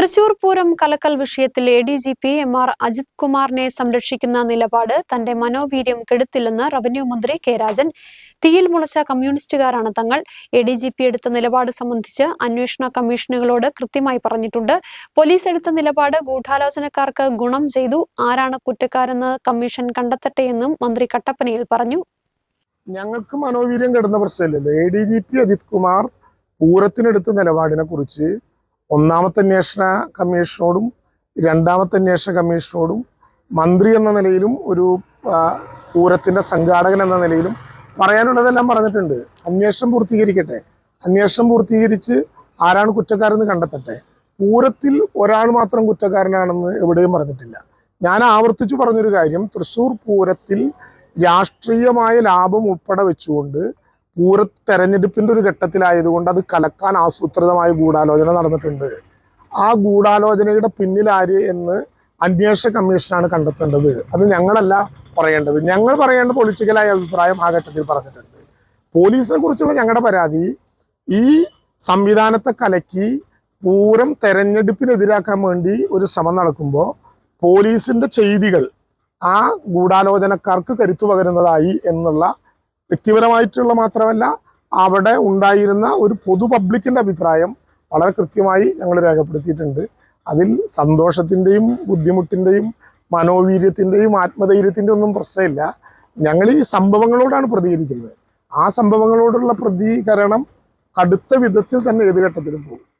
തൃശൂർ പൂരം കലക്കൽ വിഷയത്തിൽ A D G P M R Ajith കുമാറിനെ സംരക്ഷിക്കുന്ന നിലപാട് തന്റെ മനോവീര്യം കെടുത്തില്ലെന്ന് റവന്യൂ മന്ത്രി കെ രാജൻ. തീയിൽ മുളച്ച കമ്മ്യൂണിസ്റ്റുകാരാണ് തങ്ങൾ. എ ഡി ജി പി എടുത്ത നിലപാട് സംബന്ധിച്ച് അന്വേഷണ കമ്മീഷനുകളോട് കൃത്യമായി പറഞ്ഞിട്ടുണ്ട്. പോലീസ് എടുത്ത നിലപാട് ഗൂഢാലോചനക്കാർക്ക് ഗുണം ചെയ്തു. ആരാണ് കുറ്റക്കാരെന്ന് കമ്മീഷൻ കണ്ടെത്തട്ടെയെന്നും മന്ത്രി കട്ടപ്പനയിൽ പറഞ്ഞു. ഞങ്ങൾക്ക് മനോവീര്യം കെടുന്ന പ്രശ്നമില്ലല്ലോ. A D G P Ajith Kumar പൂരത്തിനെടുത്ത നിലപാടിനെ കുറിച്ച് ഒന്നാമത്തെ അന്വേഷണ കമ്മീഷനോടും രണ്ടാമത്തെ അന്വേഷണ കമ്മീഷനോടും മന്ത്രി എന്ന നിലയിലും ഒരു പൂരത്തിന്റെ സംഘാടകൻ എന്ന നിലയിലും പറയാനുള്ളതെല്ലാം പറഞ്ഞിട്ടുണ്ട്. അന്വേഷണം പൂർത്തീകരിക്കട്ടെ. അന്വേഷണം പൂർത്തീകരിച്ച് ആരാണ് കുറ്റക്കാരെന്ന് കണ്ടെത്തട്ടെ. പൂരത്തിൽ ഒരാൾ മാത്രം കുറ്റക്കാരനാണെന്ന് എവിടെയും പറഞ്ഞിട്ടില്ല. ഞാൻ ആവർത്തിച്ചു പറഞ്ഞൊരു കാര്യം തൃശ്ശൂർ പൂരത്തിൽ രാഷ്ട്രീയമായ ലാഭം ഉൾപ്പെടെ വെച്ചുകൊണ്ട് പൂര തെരഞ്ഞെടുപ്പിന്റെ ഒരു ഘട്ടത്തിലായതുകൊണ്ട് അത് കലക്കാൻ ആസൂത്രിതമായ ഗൂഢാലോചന നടന്നിട്ടുണ്ട്. ആ ഗൂഢാലോചനയുടെ പിന്നിലാര് എന്ന് അന്വേഷണ കമ്മീഷനാണ് കണ്ടെത്തേണ്ടത്. അത് ഞങ്ങളല്ല പറയേണ്ടത്. ഞങ്ങൾ പറയേണ്ട പൊളിറ്റിക്കലായ അഭിപ്രായം ആ ഘട്ടത്തിൽ പറഞ്ഞിട്ടുണ്ട്. പോലീസിനെ കുറിച്ചുള്ള ഞങ്ങളുടെ പരാതി ഈ സംവിധാനത്തെ കലക്കി പൂരം തെരഞ്ഞെടുപ്പിനെതിരാക്കാൻ വേണ്ടി ഒരു ശ്രമം നടക്കുമ്പോൾ പോലീസിന്റെ ചെയ്തികൾ ആ ഗൂഢാലോചനക്കാർക്ക് കരുത്തു പകരുന്നതായി എന്നുള്ള വ്യക്തിപരമായിട്ടുള്ള മാത്രമല്ല അവിടെ ഉണ്ടായിരുന്ന ഒരു പൊതു പബ്ലിക്കിന്റെ അഭിപ്രായം വളരെ കൃത്യമായി ഞങ്ങൾ രേഖപ്പെടുത്തിയിട്ടുണ്ട്. അതിൽ സന്തോഷത്തിന്റെയും ബുദ്ധിമുട്ടിന്റെയും മനോവീര്യത്തിന്റെയും ആത്മധൈര്യത്തിന്റെ ഒന്നും പ്രശ്നമില്ല. ഞങ്ങൾ ഈ സംഭവങ്ങളോടാണ് പ്രതികരിക്കുന്നത്. ആ സംഭവങ്ങളോടുള്ള പ്രതികരണം കടുത്ത വിധത്തിൽ തന്നെ ഏത് ഘട്ടത്തിലും പോകും.